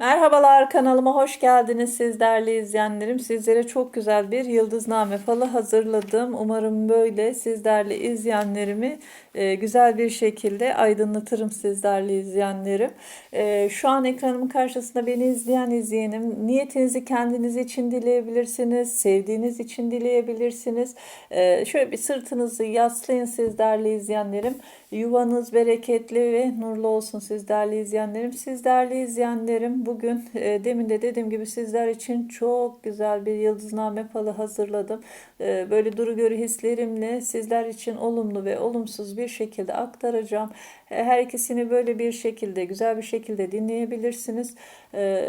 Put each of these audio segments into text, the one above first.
Merhabalar kanalıma hoş geldiniz siz değerli izleyenlerim. Sizlere çok güzel bir yıldızname falı hazırladım. Umarım böyle siz değerli izleyenlerimi e, güzel bir şekilde aydınlatırım siz değerli izleyenlerim. E, şu an ekranımın karşısında beni izleyen izleyenim. Niyetinizi kendiniz için dileyebilirsiniz. Sevdiğiniz için dileyebilirsiniz. E, şöyle bir sırtınızı yaslayın siz değerli izleyenlerim. Yuvanız bereketli ve nurlu olsun siz değerli izleyenlerim. Siz değerli izleyenlerim bugün e, demin de dediğim gibi sizler için çok güzel bir yıldızname falı hazırladım. E, böyle duru görü hislerimle sizler için olumlu ve olumsuz bir şekilde aktaracağım. E, her ikisini böyle bir şekilde güzel bir şekilde dinleyebilirsiniz. E,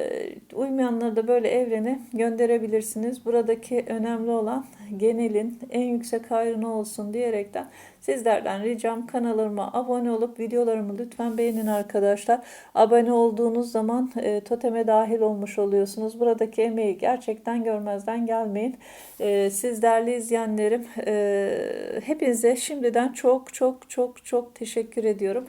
uymayanları da böyle evrene gönderebilirsiniz. Buradaki önemli olan genelin en yüksek hayrına olsun diyerekten sizlerden ricam kanalıma abone olup videolarımı lütfen beğenin arkadaşlar. Abone olduğunuz zaman e, toteme dahil olmuş oluyorsunuz. Buradaki emeği gerçekten görmezden gelmeyin. E, siz değerli izleyenlerim e, hepinize şimdiden çok çok çok çok teşekkür ediyorum.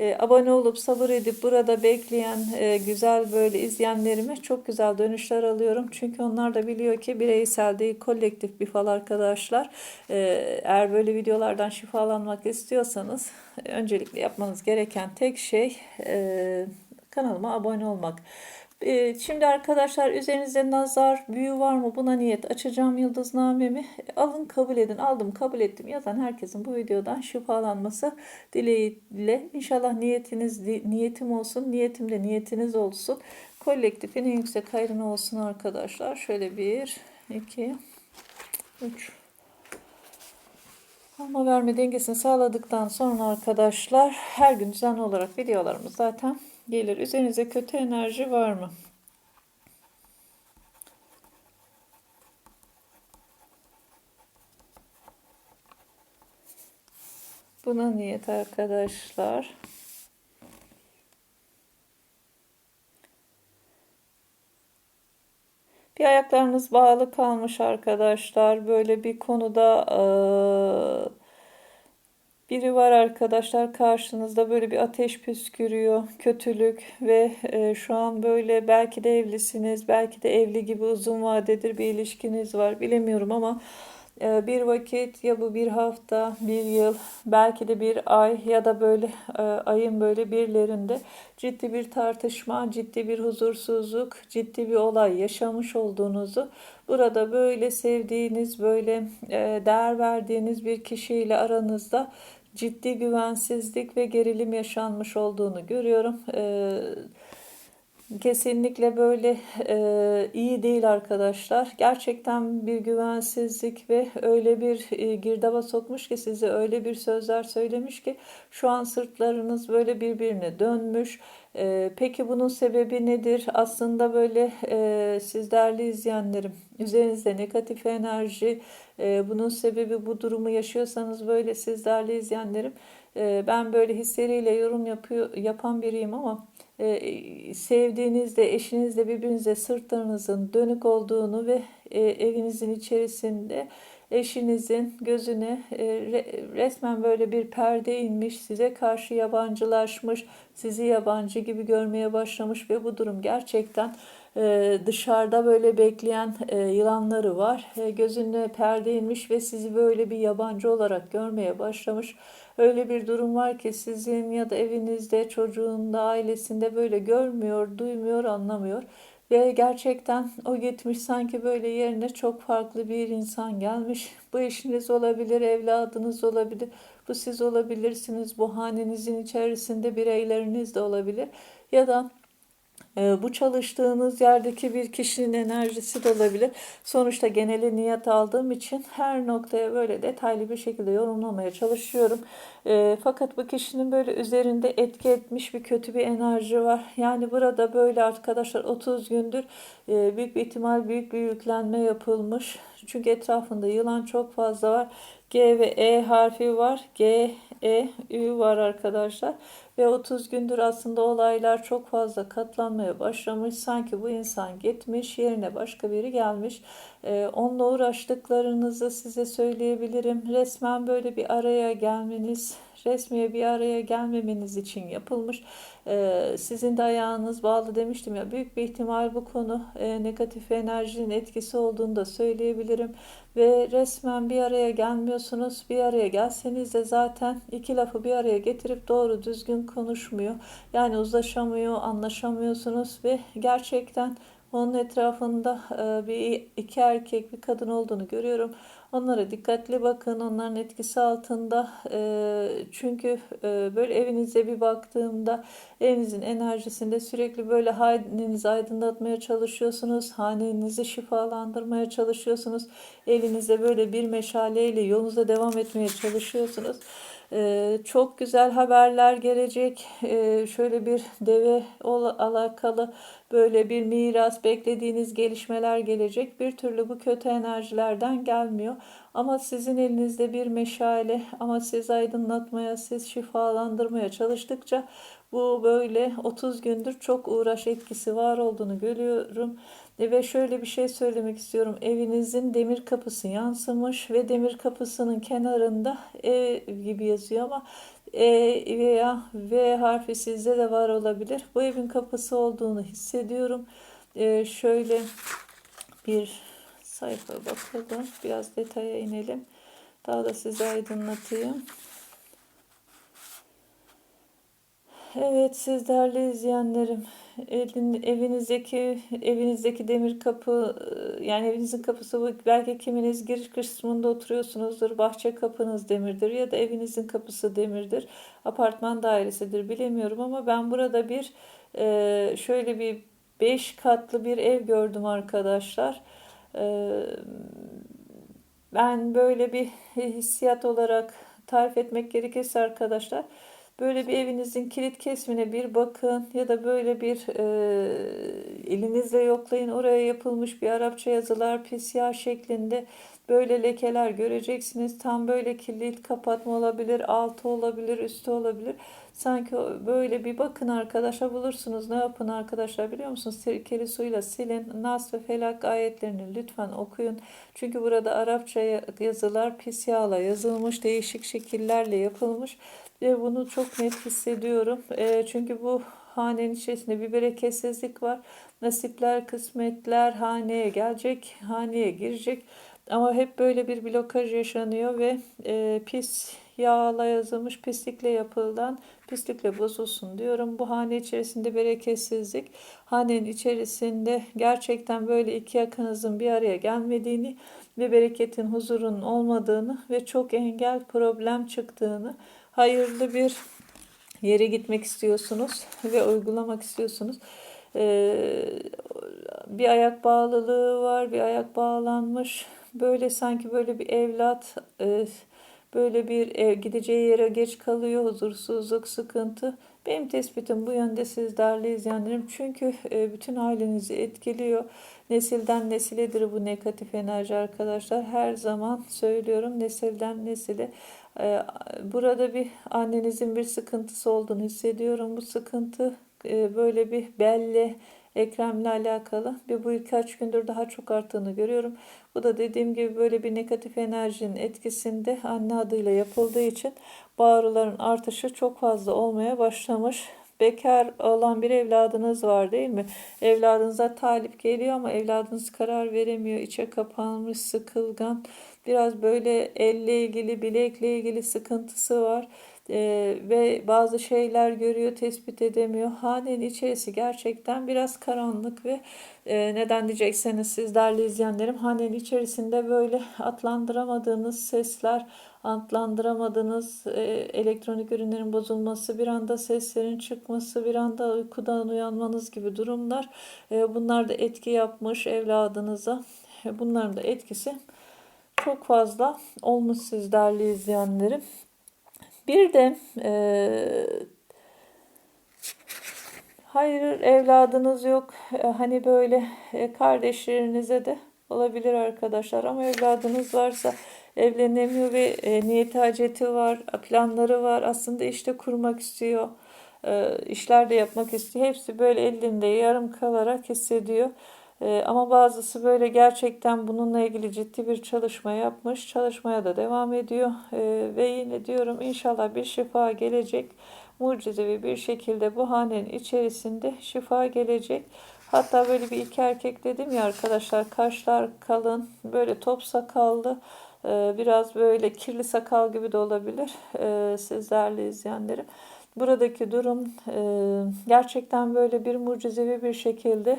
E, abone olup sabır edip burada bekleyen e, güzel böyle izleyenlerime çok güzel dönüşler alıyorum. Çünkü onlar da biliyor ki bireysel değil kolektif bir fal arkadaşlar. E, eğer böyle videolardan şifalanmak istiyorsanız öncelikle yapmanız gereken tek şey e, kanalıma abone olmak. Ee, şimdi arkadaşlar üzerinizde nazar, büyü var mı? Buna niyet açacağım yıldıznamemi. Alın kabul edin. Aldım kabul ettim. Yazan herkesin bu videodan şifalanması dileğiyle. İnşallah niyetiniz niyetim olsun. Niyetim de niyetiniz olsun. Kolektifin en yüksek hayrına olsun arkadaşlar. Şöyle bir, iki, üç. Alma verme dengesini sağladıktan sonra arkadaşlar her gün düzenli olarak videolarımız zaten gelir. Üzerinize kötü enerji var mı? Buna niyet arkadaşlar. Bir ayaklarınız bağlı kalmış arkadaşlar. Böyle bir konuda biri var arkadaşlar karşınızda böyle bir ateş püskürüyor, kötülük ve e, şu an böyle belki de evlisiniz, belki de evli gibi uzun vadedir bir ilişkiniz var bilemiyorum ama e, bir vakit ya bu bir hafta, bir yıl, belki de bir ay ya da böyle e, ayın böyle birlerinde ciddi bir tartışma, ciddi bir huzursuzluk, ciddi bir olay yaşamış olduğunuzu burada böyle sevdiğiniz, böyle e, değer verdiğiniz bir kişiyle aranızda ciddi güvensizlik ve gerilim yaşanmış olduğunu görüyorum. Ee, kesinlikle böyle e, iyi değil arkadaşlar. Gerçekten bir güvensizlik ve öyle bir e, girdaba sokmuş ki size öyle bir sözler söylemiş ki şu an sırtlarınız böyle birbirine dönmüş. E, peki bunun sebebi nedir? Aslında böyle e, siz değerli izleyenlerim üzerinizde negatif enerji e, bunun sebebi bu durumu yaşıyorsanız böyle siz değerli izleyenlerim e, ben böyle hisleriyle yorum yapıyor, yapan biriyim ama e, sevdiğinizde, eşinizle birbirinize sırtlarınızın dönük olduğunu ve e, evinizin içerisinde eşinizin gözüne e, resmen böyle bir perde inmiş, size karşı yabancılaşmış, sizi yabancı gibi görmeye başlamış ve bu durum gerçekten dışarıda böyle bekleyen e, yılanları var. Gözüne perde inmiş ve sizi böyle bir yabancı olarak görmeye başlamış. Öyle bir durum var ki sizin ya da evinizde, çocuğunda, ailesinde böyle görmüyor, duymuyor, anlamıyor. Ve gerçekten o gitmiş sanki böyle yerine çok farklı bir insan gelmiş. Bu eşiniz olabilir, evladınız olabilir, bu siz olabilirsiniz, bu hanenizin içerisinde bireyleriniz de olabilir. Ya da ee, bu çalıştığınız yerdeki bir kişinin enerjisi de olabilir. Sonuçta geneli niyet aldığım için her noktaya böyle detaylı bir şekilde yorumlamaya çalışıyorum. E, fakat bu kişinin böyle üzerinde etki etmiş bir kötü bir enerji var. Yani burada böyle arkadaşlar 30 gündür e, büyük bir ihtimal büyük bir yüklenme yapılmış. Çünkü etrafında yılan çok fazla var. G ve E harfi var. G, E, Ü var arkadaşlar. ve 30 gündür aslında olaylar çok fazla katlanmaya başlamış. Sanki bu insan gitmiş, yerine başka biri gelmiş. Ee, onunla uğraştıklarınızı size söyleyebilirim. Resmen böyle bir araya gelmeniz, resmiye bir araya gelmemeniz için yapılmış. Ee, sizin de ayağınız bağlı demiştim ya. Büyük bir ihtimal bu konu e, negatif enerjinin etkisi olduğunu da söyleyebilirim. Ve resmen bir araya gelmiyorsunuz. Bir araya gelseniz de zaten iki lafı bir araya getirip doğru düzgün konuşmuyor. Yani uzlaşamıyor, anlaşamıyorsunuz ve gerçekten onun etrafında e, bir iki erkek bir kadın olduğunu görüyorum. Onlara dikkatli bakın. Onların etkisi altında. E, çünkü e, böyle evinize bir baktığımda evinizin enerjisinde sürekli böyle hanenizi aydınlatmaya çalışıyorsunuz. Hanenizi şifalandırmaya çalışıyorsunuz. Elinizde böyle bir meşaleyle yolunuza devam etmeye çalışıyorsunuz. Ee, çok güzel haberler gelecek. Ee, şöyle bir deve alakalı böyle bir miras, beklediğiniz gelişmeler gelecek. Bir türlü bu kötü enerjilerden gelmiyor. Ama sizin elinizde bir meşale ama siz aydınlatmaya, siz şifalandırmaya çalıştıkça bu böyle 30 gündür çok uğraş etkisi var olduğunu görüyorum. E, ve şöyle bir şey söylemek istiyorum. Evinizin demir kapısı yansımış ve demir kapısının kenarında E gibi yazıyor ama E veya V harfi sizde de var olabilir. Bu evin kapısı olduğunu hissediyorum. E, şöyle bir sayfa bakalım. Biraz detaya inelim. Daha da size aydınlatayım. Evet siz değerli izleyenlerim evin, evinizdeki evinizdeki demir kapı yani evinizin kapısı belki kiminiz giriş kısmında oturuyorsunuzdur. Bahçe kapınız demirdir ya da evinizin kapısı demirdir. Apartman dairesidir bilemiyorum ama ben burada bir şöyle bir beş katlı bir ev gördüm arkadaşlar. Ben böyle bir hissiyat olarak tarif etmek gerekirse arkadaşlar Böyle bir evinizin kilit kesmine bir bakın ya da böyle bir e, elinizle yoklayın. Oraya yapılmış bir Arapça yazılar pisya şeklinde böyle lekeler göreceksiniz. Tam böyle kilit kapatma olabilir, altı olabilir, üstü olabilir. Sanki böyle bir bakın arkadaşlar bulursunuz. Ne yapın arkadaşlar biliyor musunuz? Sirkeli suyla silin. Nas ve Felak ayetlerini lütfen okuyun. Çünkü burada Arapça yazılar pisyala yazılmış, değişik şekillerle yapılmış. Ve bunu çok net hissediyorum. E, çünkü bu hanenin içerisinde bir bereketsizlik var. Nasipler, kısmetler haneye gelecek, haneye girecek. Ama hep böyle bir blokaj yaşanıyor ve e, pis yağla yazılmış pislikle yapılan pislikle bozulsun diyorum. Bu hane içerisinde bereketsizlik, hanenin içerisinde gerçekten böyle iki yakınızın bir araya gelmediğini ve bereketin, huzurun olmadığını ve çok engel problem çıktığını hayırlı bir yere gitmek istiyorsunuz ve uygulamak istiyorsunuz. Ee, bir ayak bağlılığı var, bir ayak bağlanmış. Böyle sanki böyle bir evlat e, böyle bir ev gideceği yere geç kalıyor, huzursuzluk, sıkıntı. Benim tespitim bu yönde siz değerli izleyenlerim. Çünkü e, bütün ailenizi etkiliyor. Nesilden nesiledir bu negatif enerji arkadaşlar. Her zaman söylüyorum nesilden nesile. E, burada bir annenizin bir sıkıntısı olduğunu hissediyorum. Bu sıkıntı e, böyle bir belli Ekrem'le alakalı ve bu birkaç gündür daha çok arttığını görüyorum. Bu da dediğim gibi böyle bir negatif enerjinin etkisinde anne adıyla yapıldığı için bağrıların artışı çok fazla olmaya başlamış. Bekar olan bir evladınız var değil mi? Evladınıza talip geliyor ama evladınız karar veremiyor. İçe kapanmış, sıkılgan. Biraz böyle elle ilgili, bilekle ilgili sıkıntısı var e, ve bazı şeyler görüyor, tespit edemiyor. Hanenin içerisi gerçekten biraz karanlık ve e, neden diyecekseniz siz değerli izleyenlerim hanenin içerisinde böyle atlandıramadığınız sesler, antlandıramadığınız e, elektronik ürünlerin bozulması, bir anda seslerin çıkması, bir anda uykudan uyanmanız gibi durumlar. E, bunlar da etki yapmış evladınıza. E, bunların da etkisi çok fazla olmuş siz değerli izleyenlerim. Bir de e, hayır evladınız yok. E, hani böyle e, kardeşlerinize de olabilir arkadaşlar. Ama evladınız varsa evlenemiyor ve e, niyet haceti var, planları var. Aslında işte kurmak istiyor. e, işler de yapmak istiyor. Hepsi böyle elinde yarım kalarak hissediyor. E, ama bazısı böyle gerçekten bununla ilgili ciddi bir çalışma yapmış. Çalışmaya da devam ediyor. E, ve yine diyorum inşallah bir şifa gelecek. Mucizevi bir şekilde bu hanenin içerisinde şifa gelecek. Hatta böyle bir iki erkek dedim ya arkadaşlar kaşlar kalın böyle top sakallı e, biraz böyle kirli sakal gibi de olabilir e, siz değerli izleyenlerim. Buradaki durum e, gerçekten böyle bir mucizevi bir şekilde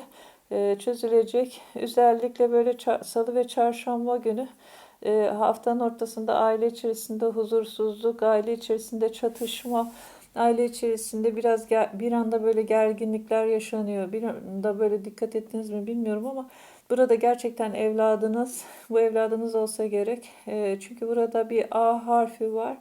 çözülecek. Özellikle böyle salı ve çarşamba günü e, haftanın ortasında aile içerisinde huzursuzluk, aile içerisinde çatışma, aile içerisinde biraz bir anda böyle gerginlikler yaşanıyor. Bir anda böyle dikkat ettiniz mi bilmiyorum ama burada gerçekten evladınız, bu evladınız olsa gerek. E, çünkü burada bir A harfi var.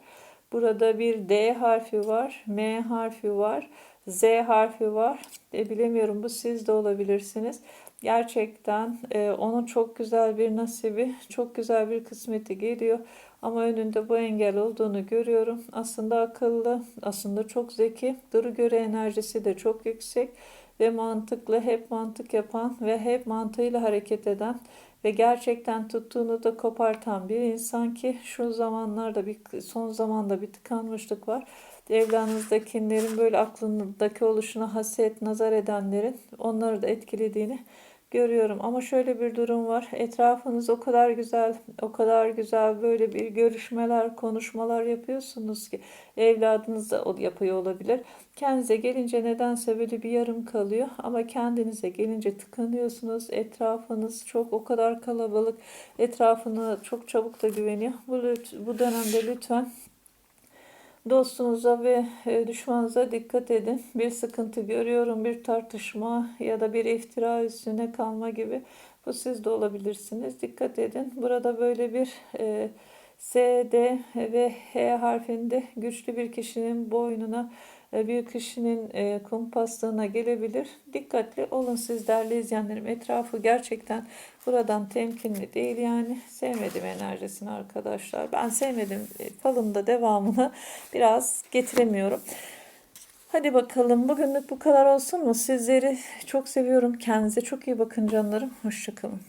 Burada bir D harfi var, M harfi var, Z harfi var. E, bilemiyorum bu siz de olabilirsiniz. Gerçekten e, onun çok güzel bir nasibi, çok güzel bir kısmeti geliyor. Ama önünde bu engel olduğunu görüyorum. Aslında akıllı, aslında çok zeki. Duru göre enerjisi de çok yüksek ve mantıklı, hep mantık yapan ve hep mantığıyla hareket eden ve gerçekten tuttuğunu da kopartan bir insan ki şu zamanlarda bir son zamanda bir tıkanmışlık var. Evladınızdakilerin böyle aklındaki oluşuna haset, nazar edenlerin onları da etkilediğini görüyorum. Ama şöyle bir durum var. Etrafınız o kadar güzel, o kadar güzel böyle bir görüşmeler, konuşmalar yapıyorsunuz ki evladınız da o- yapıyor olabilir. Kendinize gelince nedense böyle bir yarım kalıyor ama kendinize gelince tıkanıyorsunuz. Etrafınız çok o kadar kalabalık. Etrafına çok çabuk da güveniyor. Bu, bu dönemde lütfen Dostunuza ve e, düşmanınıza dikkat edin. Bir sıkıntı görüyorum, bir tartışma ya da bir iftira üstüne kalma gibi. Bu siz de olabilirsiniz. Dikkat edin. Burada böyle bir e, S, D ve H harfinde güçlü bir kişinin boynuna, e, bir kişinin e, kumpaslığına gelebilir. Dikkatli olun siz değerli izleyenlerim. Etrafı gerçekten buradan temkinli değil yani. Sevmedim enerjisini arkadaşlar. Ben sevmedim. E, Falında devamını biraz getiremiyorum. Hadi bakalım bugünlük bu kadar olsun mu? Sizleri çok seviyorum. Kendinize çok iyi bakın canlarım. Hoşçakalın.